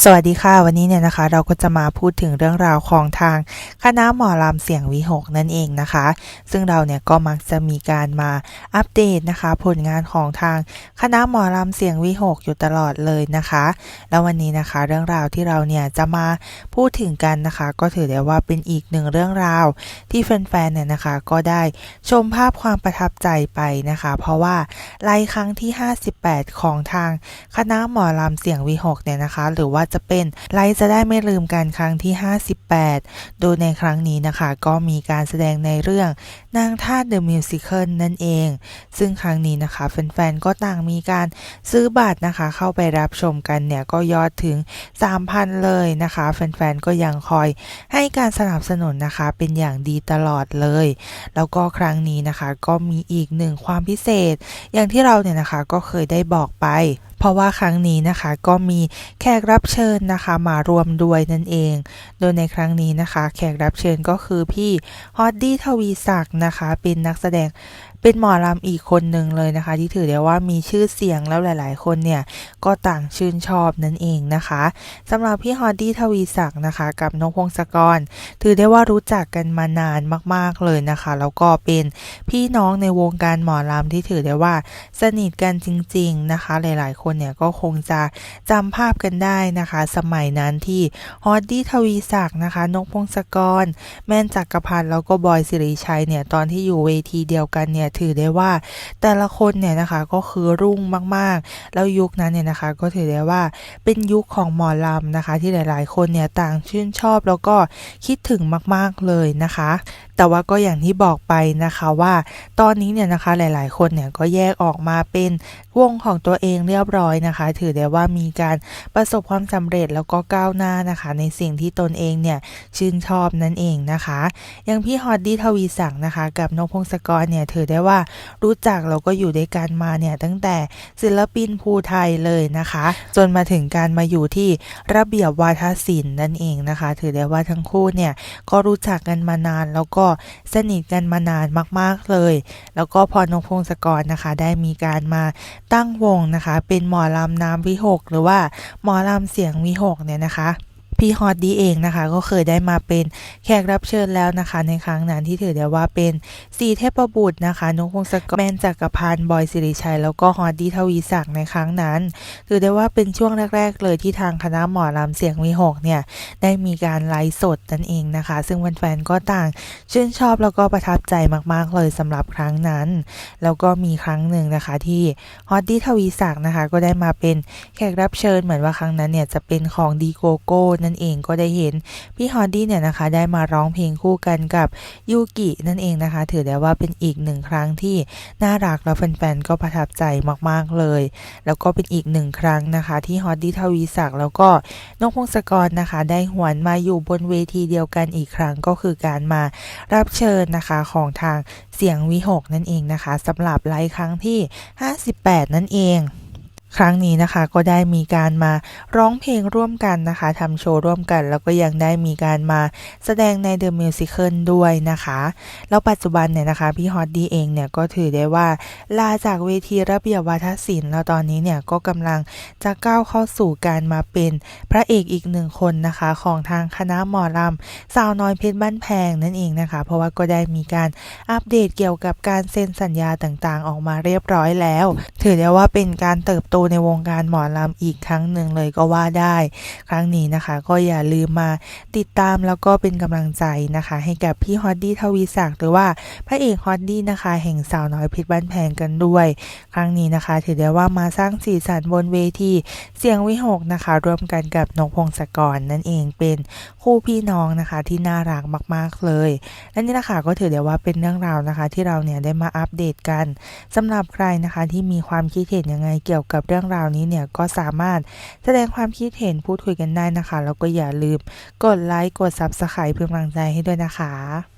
สวัสดีค่ะ วันนี้เนี่ยนะคะ เราก็จะมาพูดถึงเรื่องราวของทางคณะหมอลำเสียงวิหกนั่นเองนะคะ ซึ่งเราเนี่ยก็มักจะมีการมาอัปเดตนะคะ ผลงานของทางคณะหมอลำเสียงวิหกอยู่ตลอดเลยนะคะ แล้ววันนี้นะคะ เรื่องราวที่เราเนี่ยจะมาพูดถึงกันนะคะ ก็ถือได้ว่าเป็นอีกหนึ่งเรื่องราวที่แฟนๆเนี่ยนะคะ ก็ได้ชมภาพความประทับใจไปนะคะ เพราะว่าไลครั้งที่ 58 ของทางคณะหมอลำเสียงวิหกเนี่ยนะคะ หรือว่าจะเป็นไลฟ์จะได้ไม่ลืมกันครั้งที่ 58 โดยในครั้งนี้นะคะ ก็มีการแสดงในเรื่องนางทาสเดอะมิวสิคลนั่นเอง ซึ่งครั้งนี้นะคะแฟนๆก็ต่างมีการซื้อบัตรนะคะ เข้าไปรับชมกันเนี่ยก็ยอดถึง 3,000 เลยนะคะแฟนๆก็ยังคอยให้การสนับสนุนนะคะเป็นอย่างดีตลอดเลย แล้วก็ครั้งนี้นะคะก็มีอีกหนึ่งความพิเศษ อย่างที่เราเนี่ยนะคะก็เคยได้บอกไป เพราะว่าครั้งนี้นะคะก็มีแขกรับเชิญนะคะมารวมด้วยนั่นเอง โดยในครั้งนี้นะคะ แขกรับเชิญก็คือพี่ฮอดดี้ทวีศักดิ์นะคะ เป็นนักแสดง เป็นหมอลำอีกคนหนึ่งเลยนะคะ ที่ถือได้ว่ามีชื่อเสียงแล้วหลาย ๆ คนเนี่ยก็ต่างชื่นชอบนั่นเองนะคะสำหรับพี่ฮอดดี้ทวีศักดิ์นะคะ กับนกพงศกร ถือได้ว่ารู้จักกันมานานมาก ๆ เลยนะคะ แล้วก็เป็นพี่น้องในวงการหมอลำที่ถือได้ว่าสนิทกันจริง ๆ นะคะ หลาย ๆ คนเนี่ยก็คงจะจำภาพกันได้นะคะ สมัยนั้นที่ฮอดดี้ทวีศักดิ์นะคะ นกพงศกร แม่นจักรพันธ์แล้วก็บอยสิริชัยเนี่ยตอนที่อยู่เวทีเดียวกันเนี่ยถือได้ว่าแต่ละคนเนี่ยนะคะก็คือรุ่งมากๆ แล้วยุคนั้นเนี่ยนะคะ ก็ถือได้ว่าเป็นยุคของหมอลำนะคะ ที่หลายๆ คนเนี่ยต่างชื่นชอบแล้วก็คิดถึงมากๆเลยนะคะ แต่ว่าก็อย่างที่บอกไปนะคะว่าตอนนี้เนี่ยนะคะหลาย ๆ คนเนี่ยก็แยกออกมาเป็นวงของตัวเองเรียบร้อยนะคะ ถือได้ว่ามีการประสบความสำเร็จแล้วก็ก้าวหน้านะคะ ในสิ่งที่ตนเองเนี่ยชื่นชอบนั่นเองนะคะ อย่างพี่ฮอดดี้ทวีศักดิ์นะคะ กับนกพงศกรเนี่ยถือได้ว่ารู้จักแล้วก็อยู่ด้วยกันมาเนี่ยตั้งแต่ศิลปินภูไทยเลยนะคะ จนมาถึงการมาอยู่ที่ระเบียบวาทศิลป์นั่นเองนะคะ ถือได้ว่าทั้งคู่เนี่ยก็รู้จักกันมานาน แล้วก็สนิทกันมานานมาก ๆเลย แล้วก็พอนกพงศกรนะคะ ได้มีการมาตั้งวงนะคะ เป็นหมอลำน้ำวิหก หรือว่าหมอลำเสียงวิหกเนี่ยนะคะ พี่ฮอตดีเองนะคะ ก็เคยได้มาเป็นแขกรับเชิญแล้วนะคะ ในครั้งนั้นที่ถือได้ว่าเป็นสีเทพบุตรนะคะนุกพงศกรแมนจักรพันธ์บอยสิริชัย แล้วก็ฮอตดีทวีศักดิ์ในครั้งนั้น ถือได้ว่าเป็นช่วงแรก ๆ เลยที่ทางคณะหมอลำเสียงวิหกเนี่ยได้มีการไลฟ์สดนั่นเองนะคะ ซึ่งแฟนๆก็ต่างชื่นชอบแล้วก็ประทับใจมากๆเลยสำหรับครั้งนั้น แล้วก็มีครั้งหนึ่งนะคะที่ฮอตดี้ทวีศักดิ์นะคะ ก็ได้มาเป็นแขกรับเชิญเหมือนว่าครั้งนั้นเนี่ยจะเป็นของดีโกโก้นั่นเองก็ได้เห็นพี่ฮอตดี้เนี่ยนะคะได้มาร้องเพลงคู่กันกับยูกินั่นเองนะคะ ถือได้ว่าเป็นอีกหนึ่งครั้งที่น่ารักแล้วแฟนๆก็ประทับใจมากๆเลย แล้วก็เป็นอีกหนึ่งครั้งนะคะ ที่ฮอตดี้ทวีศักดิ์แล้วก็นกพงศกรนะคะ ได้หวนมาอยู่บนเวทีเดียวกันอีกครั้งก็คือการมารับเชิญนะคะของทางเสียงวิหกนั่นเองนะคะสำหรับไลฟ์ครั้งที่ 58 นั่นเอง ครั้งนี้นะคะก็ได้มีการมาร้องเพลงร่วมกันนะคะทำโชว์ร่วมกัน แล้วก็ยังได้มีการมาแสดงใน The Musical ด้วยนะคะ แล้วปัจจุบันเนี่ยนะคะ พี่ฮอตดีเองเนี่ยก็ถือได้ว่าลาจากเวทีระเบียบวาทศิลป์แล้วตอนนี้เนี่ยก็กำลังจะก้าวเข้าสู่การมาเป็นพระเอกอีกหนึ่งคนนะคะของทางคณะหมอลำสาวน้อยเพชรบ้านแพงนั่นเองนะคะ เพราะว่าก็ได้มีการอัปเดตเกี่ยวกับการเซ็นสัญญาต่างๆ ออกมาเรียบร้อยแล้ว ถือได้ว่าเป็นการเติบโตในวงการหมอลำอีกครั้งหนึ่งเลยก็ว่าได้ ครั้งนี้นะคะ ก็อย่าลืมมาติดตามแล้วก็เป็นกำลังใจนะคะ ให้กับพี่ฮอตดี้ทวีศักดิ์หรือว่าพระเอกฮอตดี้นะคะ แห่งสาวน้อยพชรบ้านแพงกันด้วย ครั้งนี้นะคะ ถือได้ว่ามาสร้างสีสันบนเวทีเสียงวิหกนะคะ ร่วมกันกับนกพงศกรนั่นเองเป็นคู่พี่น้องนะคะที่น่ารักมากๆเลยและนี่นะคะก็ถือได้ว่าเป็นเรื่องราวนะคะ ที่เราเนี่ยได้มาอัปเดตกันสำหรับใครนะคะที่มีความคิดเห็นยังไงเกี่ยวกับรื่องราวนี้เนี่ยก็สามารถแสดงความคิดเห็นพูดคุยกันได้นะคะ แล้วก็อย่าลืมกดไลค์กด Subscribe เพื่อกำลังใจให้ด้วยนะคะ